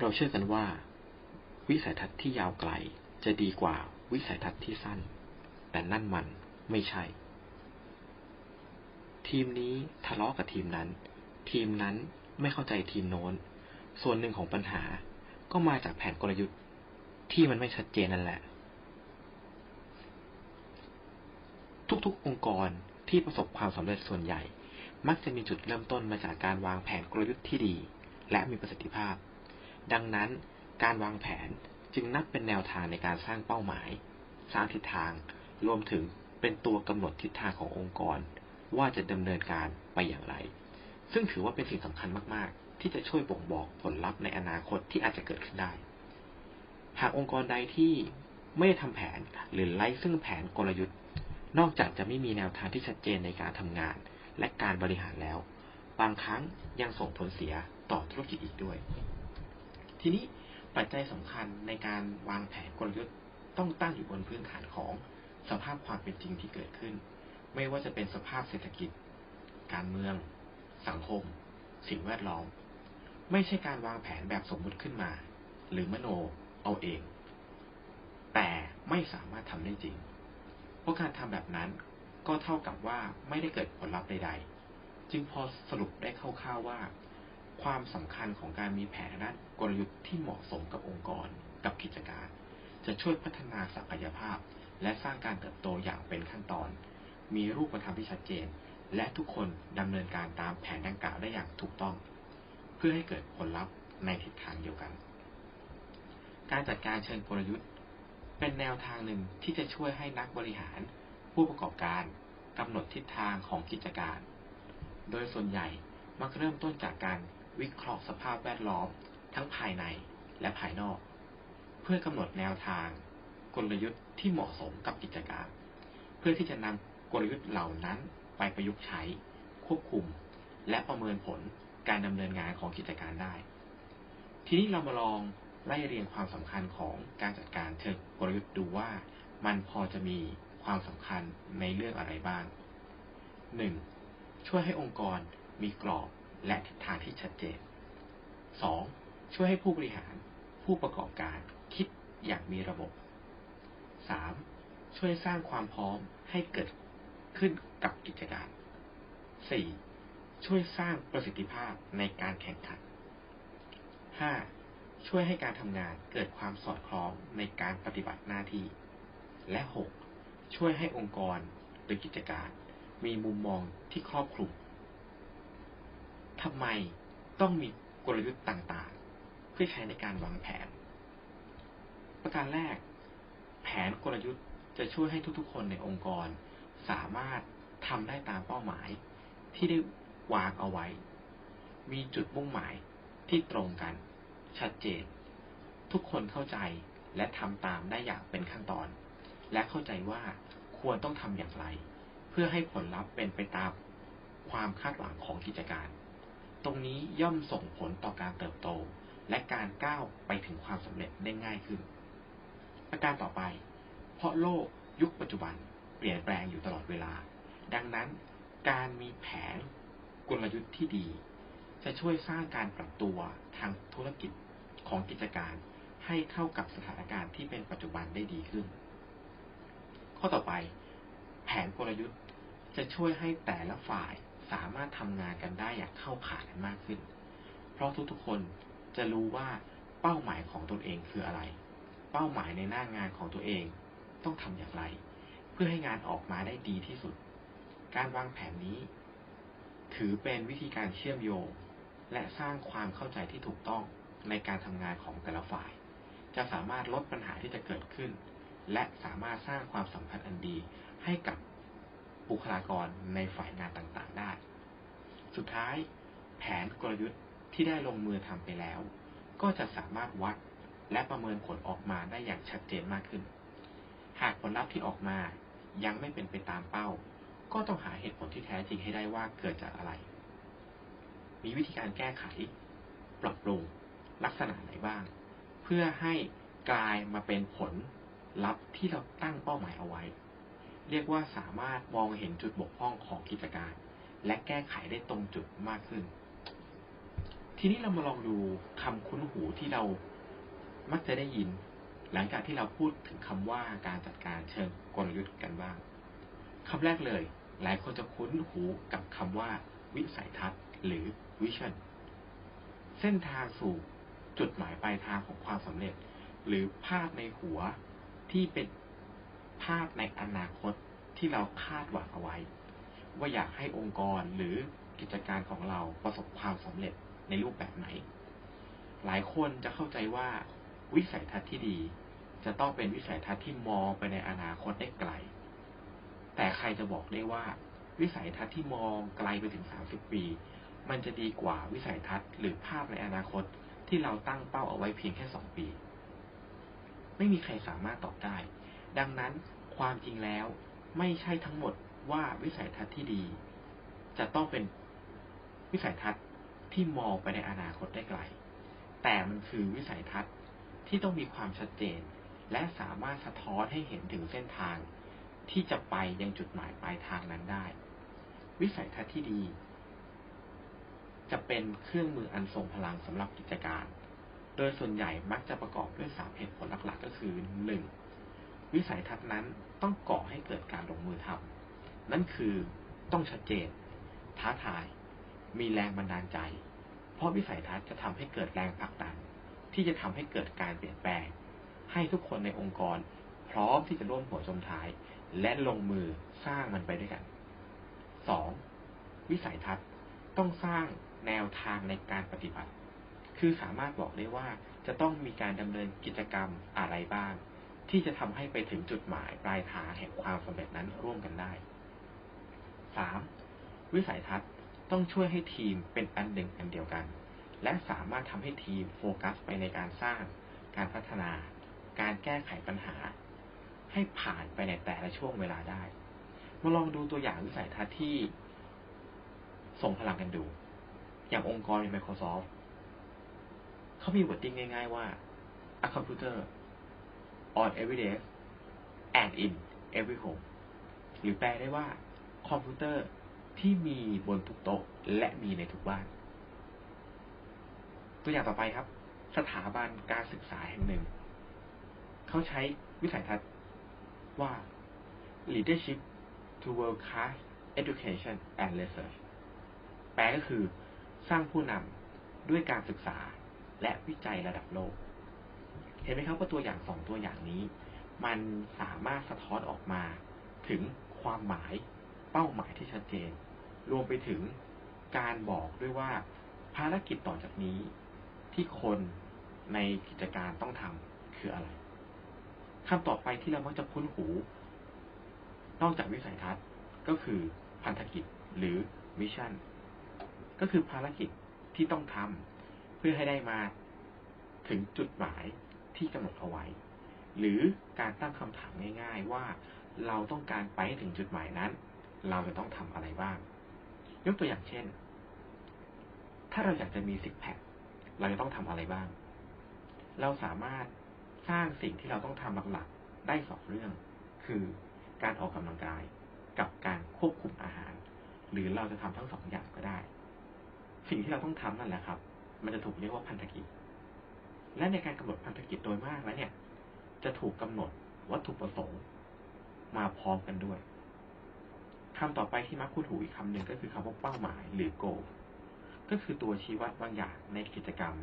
เราเชื่อกันว่า วิสัยทัศน์ที่ยาวไกลจะดีกว่าวิสัยทัศน์ที่สั้น แต่นั่นมันไม่ใช่ ทีมนี้ทะเลาะกับทีมนั้น ทีมนั้นไม่เข้าใจทีมโน้น ส่วนหนึ่งของปัญหาก็มาจากแผนกลยุทธ์ที่มันไม่ชัดเจนนั่นแหละ ทุกๆองค์กรที่ประสบความสำเร็จส่วนใหญ่ มักจะมีจุดเริ่มต้นมาจากการวางแผนกลยุทธ์ที่ดี และมีประสิทธิภาพ ดังนั้นการวางแผนจึงนับเป็นแนวทางในการสร้างเป้าหมาย สร้างทิศทาง รวมถึงเป็นตัวกำหนดทิศทางขององค์กร ว่าจะดำเนินการไปอย่างไร ซึ่งถือว่าเป็นสิ่งสำคัญมาก ๆ ที่จะช่วยบ่งบอกผลลัพธ์ในอนาคตที่อาจจะเกิดขึ้นได้ หากองค์กรใดที่ไม่ได้ทำแผนหรือไล่ซึ่งแผนกลยุทธ์ นอกจากจะไม่มีแนวทางที่ชัดเจนในการทำงาน และการบริหารแล้ว บางครั้งยังส่งผลเสียต่อธุรกิจอีกด้วย ทีนี้ปัจจัยสำคัญในการวางแผนกลยุทธ์ต้องตั้งอยู่บนพื้นฐานของสภาพความเป็นจริงที่เกิดขึ้น ไม่ว่าจะเป็นสภาพเศรษฐกิจ การเมือง สังคม สิ่งแวดล้อม ไม่ใช่การวางแผนแบบสมมุติขึ้นมา หรือมโนเอาเอง แต่ไม่สามารถทำได้จริง เพราะการทำแบบนั้นก็เท่ากับว่าไม่ได้เกิดผลลัพธ์ใดๆ จึงพอสรุปได้คร่าวๆว่า ความสำคัญของการมีแผนด้านกลยุทธ์ที่เหมาะสมกับองค์กรกับกิจการ จะช่วยพัฒนาศักยภาพ และสร้างการเติบโตอย่างเป็นขั้นตอน มีรูปธรรมที่ชัดเจน และทุกคนดำเนินการตามแผนดังกล่าวได้อย่างถูกต้อง เพื่อให้เกิดผลลัพธ์ในทิศทางเดียวกัน การจัดการเชิงกลยุทธ์ เป็นแนวทางหนึ่งที่จะช่วยให้นักบริหาร ผู้ประกอบการกำหนดทิศทางของกิจการ โดยส่วนใหญ่มักเริ่มต้นจากการ วิเคราะห์สภาพแวดล้อม ทั้งภายในและภายนอก เพื่อกำหนดแนวทาง กลยุทธ์ที่เหมาะสมกับกิจการ เพื่อที่จะนำกลยุทธ์เหล่านั้นไปประยุกต์ใช้ ควบคุม และประเมินผลการดำเนินงานของกิจการได้ ทีนี้เรามาลองไล่เรียงความสำคัญของการจัดการเชิงกลยุทธ์ดูว่ามันพอจะมีความสำคัญในเรื่องอะไรบ้าง 1. ช่วยให้องค์กรมีกรอบ และทิศทางที่ชัดเจน 2. ช่วยให้ผู้บริหารผู้ประกอบการคิดอย่างมีระบบ 3. ช่วยสร้างความพร้อมให้เกิดขึ้นกับกิจการ 4. ช่วยสร้างประสิทธิภาพในการแข่งขัน 5. ช่วยให้การทำงานเกิดความสอดคล้องในการปฏิบัติหน้าที่ และ 6. ช่วยให้องค์กรหรือกิจการ มีมุมมองที่ครอบคลุม ทำไมต้องมีกลยุทธ์ต่างๆ เพื่อใช้ในการวางแผน ประการแรก แผนกลยุทธ์จะช่วยให้ทุกๆ คนในองค์กร สามารถทำได้ตามเป้าหมาย ที่ได้วางเอาไว้ มีจุดมุ่งหมายที่ตรงกัน ชัดเจน ทุกคนเข้าใจและทำตามได้อย่างเป็นขั้นตอน และเข้าใจว่าควรต้องทำอย่างไร เพื่อให้ผลลัพธ์เป็นไปตามความคาดหวังของกิจการ ตรงนี้ย่อมส่งผลต่อการเติบโต และการก้าวไปถึงความสำเร็จได้ง่ายขึ้น ประการต่อไป เพราะโลกยุคปัจจุบันเปลี่ยนแปลงอยู่ตลอดเวลา ดังนั้นการมีแผนกลยุทธ์ที่ดี จะช่วยสร้างการปรับตัวทางธุรกิจของกิจการให้เข้ากับสถานการณ์ที่เป็นปัจจุบันได้ดีขึ้น ข้อต่อไป แผนกลยุทธ์จะช่วยให้แต่ละฝ่าย สามารถทำงานกันได้อย่างเข้าขากันมากขึ้น เพราะทุกๆคนจะรู้ว่าเป้าหมายของตนเองคืออะไร เป้าหมายในหน้างานของตัวเองต้องทำอย่างไร เพื่อให้งานออกมาได้ดีที่สุด การวางแผนนี้ ถือเป็นวิธีการเชื่อมโยง และสร้างความเข้าใจที่ถูกต้องในการทำงานของแต่ละฝ่าย จะสามารถลดปัญหาที่จะเกิดขึ้น และสามารถสร้างความสัมพันธ์อันดีให้กับ บุคลากรในฝ่ายงานต่างๆได้ สุดท้ายแผนกลยุทธ์ที่ได้ลงมือทำไปแล้ว ก็จะสามารถวัดและประเมินผลออกมาได้อย่างชัดเจนมากขึ้น หากผลลัพธ์ที่ออกมายังไม่เป็นไปตามเป้า ก็ต้องหาเหตุผลที่แท้จริงให้ได้ว่าเกิดจากอะไร มีวิธีการแก้ไข ปรับปรุงลักษณะไหนบ้าง เพื่อให้กลายมาเป็นผลลัพธ์ที่เราตั้งเป้าหมายเอาไว้ เรียกว่าสามารถมองเห็นจุดบกพร่องของกิจการ และแก้ไขได้ตรงจุดมากขึ้น ทีนี้เรามาลองดูคำคุ้นหูที่เรามักจะได้ยิน หลังจากที่เราพูดถึงคำว่าการจัดการเชิงกลยุทธ์กันบ้างคำแรกเลย หลายคนจะคุ้นหูกับคำว่า วิสัยทัศน์ หรือ vision เส้นทางสู่จุดหมายปลายทางของความสำเร็จ หรือภาพในหัวที่เป็น ภาพในอนาคตที่เราคาดหวังเอาไว้ ว่าอยากให้องค์กรหรือกิจการของเราประสบความสำเร็จในรูปแบบไหน หลายคนจะเข้าใจว่าวิสัยทัศน์ที่ดี จะต้องเป็นวิสัยทัศน์ที่มองไปในอนาคตได้ไกล แต่ใครจะบอกได้ว่า วิสัยทัศน์ที่มองไกลไปถึง 30 ปี มันจะดีกว่าวิสัยทัศน์หรือภาพในอนาคตที่เราตั้งเป้าเอาไว้เพียงแค่ 2 ปี ไม่มีใครสามารถตอบได้ ดังนั้นความจริงแล้วไม่ใช่ทั้งหมดว่าวิสัยทัศน์ที่ดี จะต้องเป็นวิสัยทัศน์ที่มองไปในอนาคตได้ไกล แต่มันคือวิสัยทัศน์ที่ต้องมีความชัดเจน และสามารถสะท้อนให้เห็นถึงเส้นทาง ที่จะไปยังจุดหมายปลายทางนั้นได้ วิสัยทัศน์ที่ดี จะเป็นเครื่องมืออันทรงพลังสำหรับกิจการ โดยส่วนใหญ่มักจะประกอบด้วยสามเหตุผลหลักๆ ก็คือหนึ่ง วิสัยทัศน์นั้นต้องก่อให้เกิดการลงมือทำนั่นคือต้องชัดเจน ท้าทาย มีแรงบันดาลใจ เพราะวิสัยทัศน์จะทำให้เกิดแรงผลักดัน ที่จะทำให้เกิดการเปลี่ยนแปลง ให้ทุกคนในองค์กร พร้อมที่จะร่วมหัวจมท้าย และลงมือสร้างมันไปด้วยกัน 2. วิสัยทัศน์ต้องสร้างแนวทางในการปฏิบัติ คือสามารถบอกได้ว่าจะต้องมีการดำเนินกิจกรรมอะไรบ้าง ที่จะทำให้ไปถึงจุดหมายปลายทางแห่งความสำเร็จนั้นร่วมกันได้ 3. วิสัยทัศน์ต้องช่วยให้ทีมเป็นอันหนึ่งอันเดียวกัน และสามารถทำให้ทีมโฟกัสไปในการสร้าง การพัฒนา การแก้ไขปัญหา ให้ผ่านไปในแต่ละช่วงเวลาได้ มาลองดูตัวอย่างวิสัยทัศน์ที่ส่งพลังกันดู อย่างองค์กรใน Microsoft เขามีวอร์ดดิ้งง่าย ๆ ว่า a computer on every desk and in every home หรือแปลได้ว่าคอมพิวเตอร์ที่มีบนทุกโต๊ะและมีในทุกบ้าน ตัวอย่างต่อไปครับ สถาบันการศึกษาแห่งหนึ่ง เขาใช้วิสัยทัศน์ว่า leadership to world class education and research แปลก็คือสร้างผู้นำด้วยการศึกษาและวิจัยระดับโลก เห็นไหมครับว่าตัวอย่างสองตัวอย่างนี้ มันสามารถสะท้อนออกมา ถึงความหมายเป้าหมายที่ชัดเจน รวมไปถึงการบอกด้วยว่า ภารกิจต่อจากนี้ที่คนในกิจการต้องทำคืออะไรคำต่อไปที่เรามักจะคุ้นหู นอกจากวิสัยทัศน์ก็คือพันธกิจหรือมิชชั่น ก็คือภารกิจที่ต้องทำเพื่อให้ได้มาถึงจุดหมาย ที่กำหนดเอาไว้ หรือการตั้งคำถามง่าย ๆ ว่าเราต้องการไปถึงจุดหมายนั้น เราจะต้องทำอะไรบ้าง ยกตัวอย่างเช่น ถ้าเราอยากจะมีซิกแพคเราจะต้องทำอะไรบ้าง เราสามารถสร้างสิ่งที่เราต้องทำหลักๆได้สองเรื่อง คือการออกกำลังกายกับการควบคุมอาหาร หรือเราจะทำทั้งสองอย่างก็ได้ สิ่งที่เราต้องทำนั่นแหละครับ มันจะถูกเรียกว่าพันธกิจ และในการกำหนดพันธกิจโดยมากแล้วเนี่ย จะถูกกำหนดวัตถุประสงค์มาพร้อมกันด้วยคำต่อไปที่มักคุ้นหูอีกคำหนึ่งก็คือคำว่าเป้าหมายหรือ goal ก็คือตัวชี้วัดบางอย่างในกิจกรรม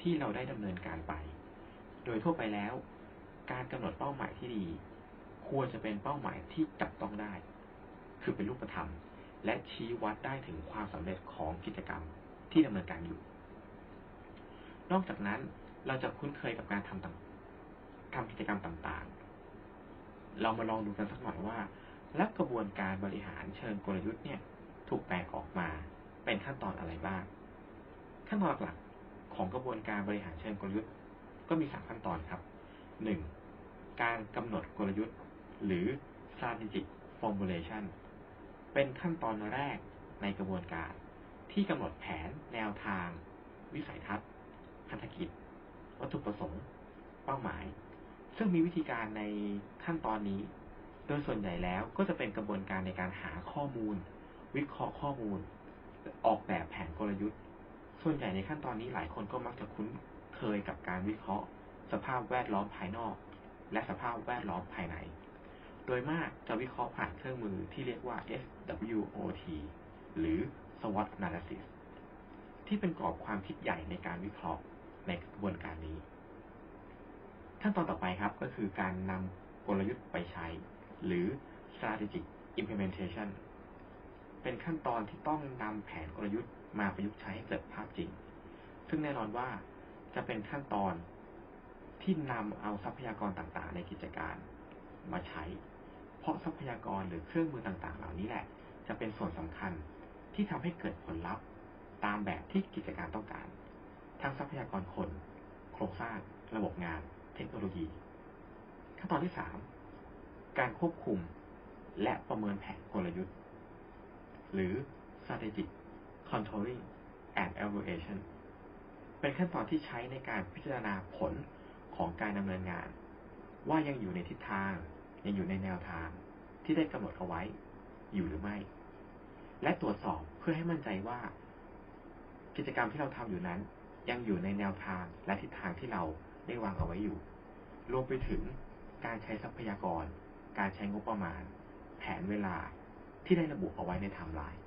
ที่เราได้ดำเนินการไป โดยทั่วไปแล้ว การกำหนดเป้าหมายที่ดี ควรจะเป็นเป้าหมายที่จับต้องได้ คือเป็นรูปธรรม และชี้วัดได้ถึงความสำเร็จของกิจกรรมที่ดำเนินการอยู่ นอกจากนั้น เราจะคุ้นเคยกับการทำต่างทำกิจกรรมต่างๆ เรามาลองดูกันสักหน่อยว่า และกระบวนการบริหารเชิงกลยุทธ์เนี่ย ถูกแบ่งออกมาเป็นขั้นตอนอะไรบ้าง ขั้นตอนหลักของกระบวนการบริหารเชิงกลยุทธ์ ก็มีสามขั้นตอนครับหนึ่งการกำหนดกลยุทธ์ หรือ strategic formulation เป็นขั้นตอนแรกในกระบวนการ ที่กำหนดแผน แนวทาง วิสัยทัศน์พันธกิจ ตถุประสงค์เป้าหมาย ซึ่งมีวิธีการในขั้นตอนนี้ โดยส่วนใหญ่แล้วก็จะเป็นกระบวนการในการหาข้อมูล วิเคราะห์ข้อมูล ออกแบบแผนกลยุทธ์ส่วนส่วนใหญ่ในขั้นตอนนี้หลายคนก็มักจะคุ้นเคยกับการวิเคราะห์ สภาพแวดล้อมภายนอก และสภาพแวดล้อมภายใน โดยมากจะวิเคราะห์ผ่านเครื่องมือที่เรียกว่า SWOT หรือ SWOT Analysis ที่เป็นกรอบความคิดใหญ่ในการวิเคราะห์ ในกระบวนการนี้ ขั้นตอนต่อไปครับก็คือการนำกลยุทธ์ไปใช้ หรือ strategic implementation เป็นขั้นตอนที่ต้องนำแผนกลยุทธ์มาประยุกต์ใช้ให้เกิดภาพจริง ซึ่งแน่นอนว่าจะเป็นขั้นตอนที่นำเอาทรัพยากรต่างๆ ในกิจการมาใช้ เพราะทรัพยากรหรือเครื่องมือต่างๆ เหล่านี้แหละ จะเป็นส่วนสำคัญที่ทำให้เกิดผลลัพธ์ตามแบบที่กิจการต้องการ ทั้งทรัพยากรคน โครงสร้าง ระบบงาน เทคโนโลยี ขั้นตอนที่สามการควบคุมและประเมินแผนกลยุทธ์ หรือ strategic controlling and evaluation เป็นขั้นตอนที่ใช้ในการพิจารณาผลของการดำเนินงาน ว่ายังอยู่ในทิศทาง ยังอยู่ในแนวทางที่ได้กำหนดเอาไว้ อยู่หรือไม่ และตรวจสอบเพื่อให้มั่นใจว่า กิจกรรมที่เราทำอยู่นั้น ยังอยู่ในแนวทางและทิศทางที่เราได้วางเอาไว้อยู่ รวมไปถึงการใช้ทรัพยากร การใช้งบประมาณ แผนเวลาที่ได้ระบุเอาไว้ในไทม์ไลน์